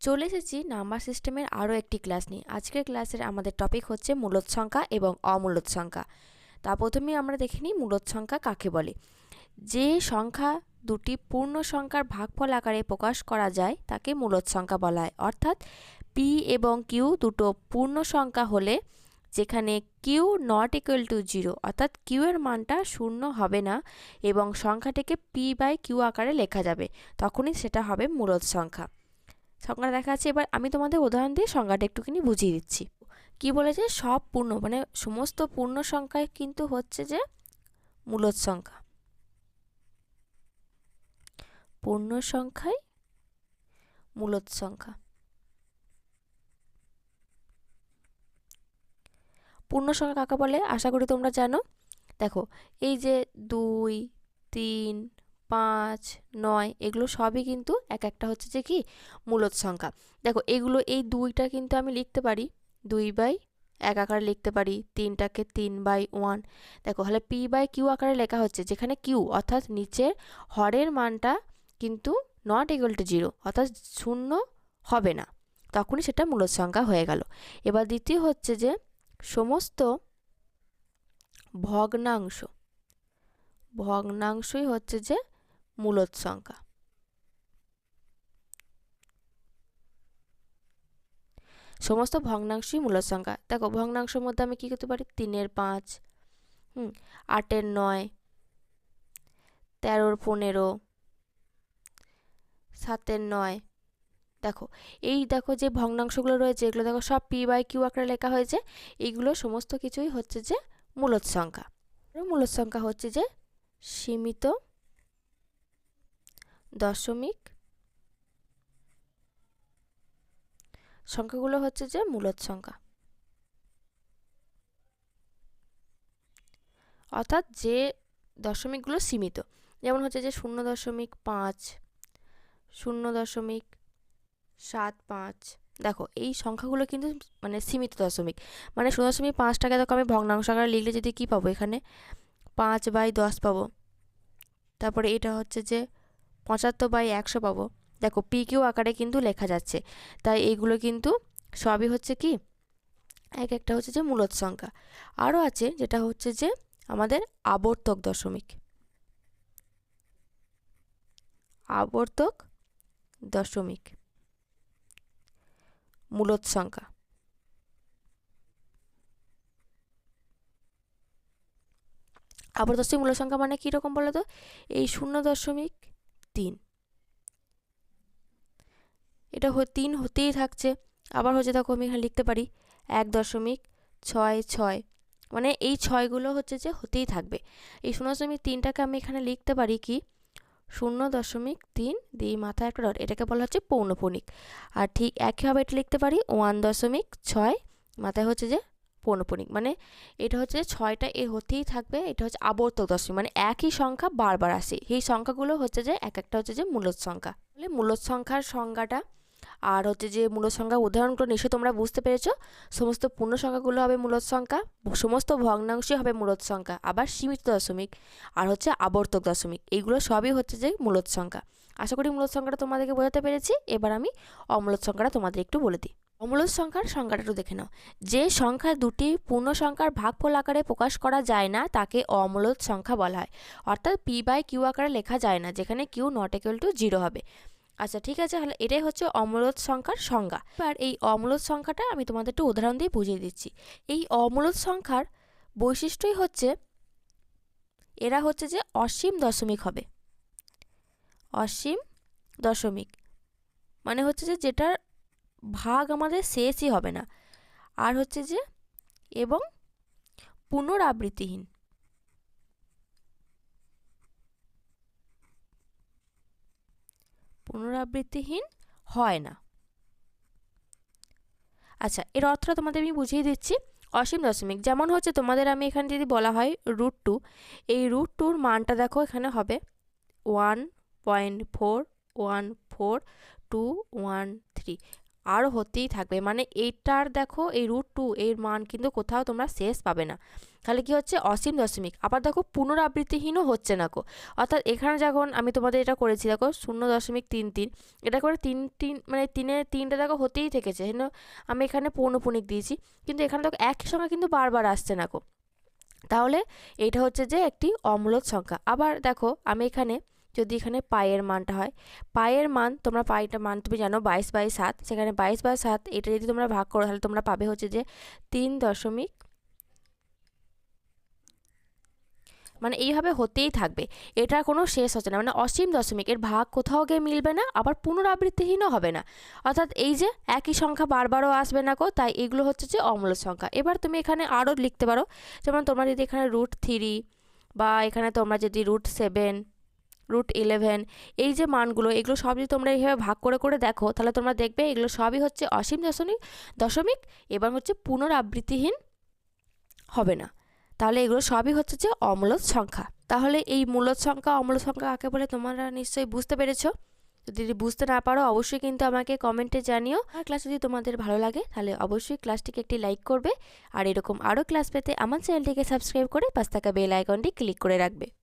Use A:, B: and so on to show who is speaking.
A: চলে এসেছি নাম্বার সিস্টেমের আরও একটি ক্লাস নিয়ে। আজকের ক্লাসের আমাদের টপিক হচ্ছে মূলত সংখ্যা এবং অমূলত সংখ্যা। তা প্রথমেই আমরা দেখে নিই মূলত সংখ্যা কাকে বলে। যে সংখ্যা দুটি পূর্ণ সংখ্যার ভাগফল আকারে প্রকাশ করা যায়, তাকে মূলত সংখ্যা বলা হয়। অর্থাৎ পি এবং কিউ দুটো পূর্ণ সংখ্যা হলে যেখানে Q not equal to zero অর্থাৎ কিউ এর মানটা শূন্য হবে না এবং সংখ্যাটিকে পি বাই কিউ আকারে লেখা যাবে, তখনই সেটা হবে মূলত সংখ্যা। সংজ্ঞা দেখা আছে এবার আমি তোমাদের উদাহরণ দিয়ে সংজ্ঞাটা একটুখানি বুঝিয়ে দিচ্ছি। কি বলেছে? সব পূর্ণ মানে সমস্ত পূর্ণ সংখ্যায় কিন্তু হচ্ছে যে মূলত সংখ্যা। পূর্ণ সংখ্যায় মূলত সংখ্যা। পূর্ণ সংখ্যা কাকে বলে? আশা করি তোমরা জানো। দেখো, এই যে দুই, তিন পাঁচ, নয়, এগুলো সবই কিন্তু এক একটা হচ্ছে যে কি মূলত সংখ্যা। দেখো, এগুলো এই দুইটা কিন্তু আমি লিখতে পারি। দুই বাই এক আকারে লিখতে পারি, তিনটাকে তিন বাই ওয়ান। দেখো, তাহলে পি বাই কিউ আকারে লেখা হচ্ছে, যেখানে কিউ, অর্থাৎ নিচের হরের মানটা কিন্তু নট ইকুয়াল টু জিরো, অর্থাৎ শূন্য হবে না। তখনই সেটা মূলত সংখ্যা হয়ে গেল। এবার দ্বিতীয় হচ্ছে যে সমস্ত ভগ্নাংশ। ভগ্নাংশই হচ্ছে যে মূলত সংখ্যা। সমস্ত ভগ্নাংশই মূলত সংখ্যা। দেখো, ভগ্নাংশের মধ্যে আমি কী করতে পারি? তিনের পাঁচ, হুম, আটের নয়, তেরোর পনেরো, সাতের নয়। দেখো, এই দেখো যে ভগ্নাংশগুলো রয়েছে, এগুলো দেখো সব পি বাই কিউ আকারে লেখা হয়েছে। এইগুলো সমস্ত কিছুই হচ্ছে যে মূলত সংখ্যা। মূলত সংখ্যা হচ্ছে যে সীমিত দশমিক। সংখ্যাগুলো হচ্ছে যে মূলত সংখ্যা। অর্থাৎ যে দশমিকগুলো সীমিত, যেমন হচ্ছে যে শূন্য দশমিক পাঁচ, শূন্য দশমিক সাত পাঁচ। দেখো, এই সংখ্যাগুলো কিন্তু মানে সীমিত দশমিক। মানে শূন্য দশমিক পাঁচটাকে দেখো আমি ভগ্নাংশ আকারে লিখলে যদি কী পাবো এখানে? পাঁচ বাই দশ পাবো। তারপরে এটা হচ্ছে যে পঁচাত্তর বাই একশো পাবো। দেখো পি কিউ আকারে কিন্তু লেখা যাচ্ছে। তাই এইগুলো কিন্তু সবই হচ্ছে কি? এক একটা হচ্ছে যে মূলত সংখ্যা। আরও আছে যেটা হচ্ছে যে আমাদের আবর্তক দশমিক। আবর্তক দশমিক। মূলত সংখ্যা। আবার দশমিক মূল সংখ্যা মানে কীরকম বলো তো এই শূন্য দশমিক তিন। এটা তিন হতেই থাকছে। আবার হচ্ছে দেখো আমি এখানে লিখতে পারি এক দশমিক ছয় ছয়। মানে এই ছয়গুলো হচ্ছে যে হতেই থাকবে। এই শূন্য দশমিক তিনটাকে আমি এখানে লিখতে পারি কি? শূন্য দশমিক তিন দিয়ে মাথায় একটা ডট এটাকে বলা হচ্ছে পৌনপণিক আর ঠিক একইভাবে এটা লিখতে পারি ওয়ান দশমিক ছয়, মাথায় হচ্ছে যে পৌনপণিক মানে এটা হচ্ছে ছয়টা এ হতেই থাকবে, এটা হচ্ছে আবর্তক দশমিক মানে একই সংখ্যা বারবার আসে। এই সংখ্যাগুলো হচ্ছে যে এক একটা হচ্ছে যে মূলত সংখ্যা তাহলে মূলত সংখ্যার সংজ্ঞাটা আর হচ্ছে যে মূলত সংখ্যা উদাহরণগুলো নিশ্চয়ই তোমরা বুঝতে পেরেছ। সমস্ত পূর্ণ সংখ্যাগুলো হবে মূলত সংখ্যা সমস্ত ভগ্নাংশই হবে মূলত সংখ্যা আবার সীমিত দশমিক আর হচ্ছে আবর্তক দশমিক। এইগুলো সবই হচ্ছে যে মূলত সংখ্যা আশা করি মূলত সংখ্যাটা তোমাদেরকে বোঝাতে পেরেছি। এবার আমি অমূলত সংখ্যাটা তোমাদের একটু বলে দিই। অমূলত সংখ্যার সংখ্যাটা একটু দেখে নাও। যে সংখ্যা দুটি পূর্ণ সংখ্যার ভাগফল আকারে প্রকাশ করা যায় না, তাকে অমূলত সংখ্যা বলা হয়। অর্থাৎ পি বাই কিউ আকারে লেখা যায় না, যেখানে Q not equal to zero হবে। আচ্ছা ঠিক আছে, তাহলে এটাই হচ্ছে অমূলত সংখ্যার সংজ্ঞা। এবার এই অমূলত সংখ্যাটা আমি তোমাদের একটু উদাহরণ দিয়ে বুঝিয়ে দিচ্ছি। এই অমূলত সংখ্যার বৈশিষ্ট্যই হচ্ছে, এরা হচ্ছে যে অসীম দশমিক হবে। অসীম দশমিক। মানে হচ্ছে যে যেটার ভাগ আমাদের শেষই হবে না। আর হচ্ছে যে, এবং পুনরাবৃত্তিহীন। পুনরাবৃত্তিহীন হয় না। আচ্ছা এর অর্থটা তোমাদের আমি বুঝিয়ে দিচ্ছি। অসীম দশমিক। যেমন হচ্ছে তোমাদের আমি এখানে যদি বলা হয় রুট টু এই রুট টুর মানটা দেখো এখানে হবে one point four one four two one three আরও হতেই থাকবে। মানে এইটার দেখো এই রুট টু এর মান কিন্তু কোথাও তোমরা শেষ পাবে না। তাহলে কি হচ্ছে? অসীম দশমিক। আবার দেখো পুনরাবৃত্তিহীনও হচ্ছে না কো অর্থাৎ এখানে যখন আমি তোমাদের এটা করেছি, দেখো শূন্য দশমিক তিন তিন, এটা করে তিন তিন মানে তিনে তিনটা দেখো হতেই থেকেছে। হেন আমি এখানে পৌনপুনিক দিয়েছি। কিন্তু এখানে দেখো একই সঙ্গে কিন্তু বারবার আসছে না কো তাহলে এটা হচ্ছে যে একটি অম্লত সংখ্যা। আবার দেখো আমি এখানে যদি এখানে পায়ের মানটা হয়। পায়ের মান, তোমরা পায়ের মান তুমি জানো বাইশ বাই সাত। সেখানে বাইশ বাই সাত, এটা যদি তোমরা ভাগ করো তাহলে তোমরা পাবে হচ্ছে যে তিন দশমিক মানে এইভাবে হতেই থাকবে। এটা কোনো শেষ হচ্ছে না। মানে অসীম দশমিক, এর ভাগ কোথাও গিয়ে মিলবে না, আবার পুনরাবৃত্তিহীনও হবে না। অর্থাৎ এই যে একই সংখ্যা বারবারও আসবে না কো তাই এগুলো হচ্ছে যে অম্ল সংখ্যা। এবার তুমি এখানে আরও লিখতে পারো। যেমন তোমরা যদি এখানে রুট থ্রি বা এখানে তোমরা যদি রুট সেভেন রুট ইলেভেন এই যে মানগুলো, এগুলো সব যদি তোমরা এইভাবে ভাগ করে করে দেখো, তাহলে তোমরা দেখবে এগুলো সবই হচ্ছে অসীম দশমিক দশমিক এবং হচ্ছে পুনরাবৃত্তিহীন হবে না। তাহলে এগুলো সবই হচ্ছে যে অম্লত সংখ্যা। তাহলে এই মূলত সংখ্যা, অম্লত সংখ্যা কাকে বলে তোমরা নিশ্চয়ই বুঝতে পেরেছ। যদি বুঝতে না পারো, অবশ্যই কিন্তু আমাকে কমেন্টে জানিও। আর ক্লাস যদি তোমাদের ভালো লাগে, তাহলে অবশ্যই ক্লাসটিকে একটি লাইক করবে। আর এরকম আরও ক্লাস পেতে আমার চ্যানেলটিকে সাবস্ক্রাইব করে পাঁচ টাকা বেল আইকনটি ক্লিক করে রাখবে।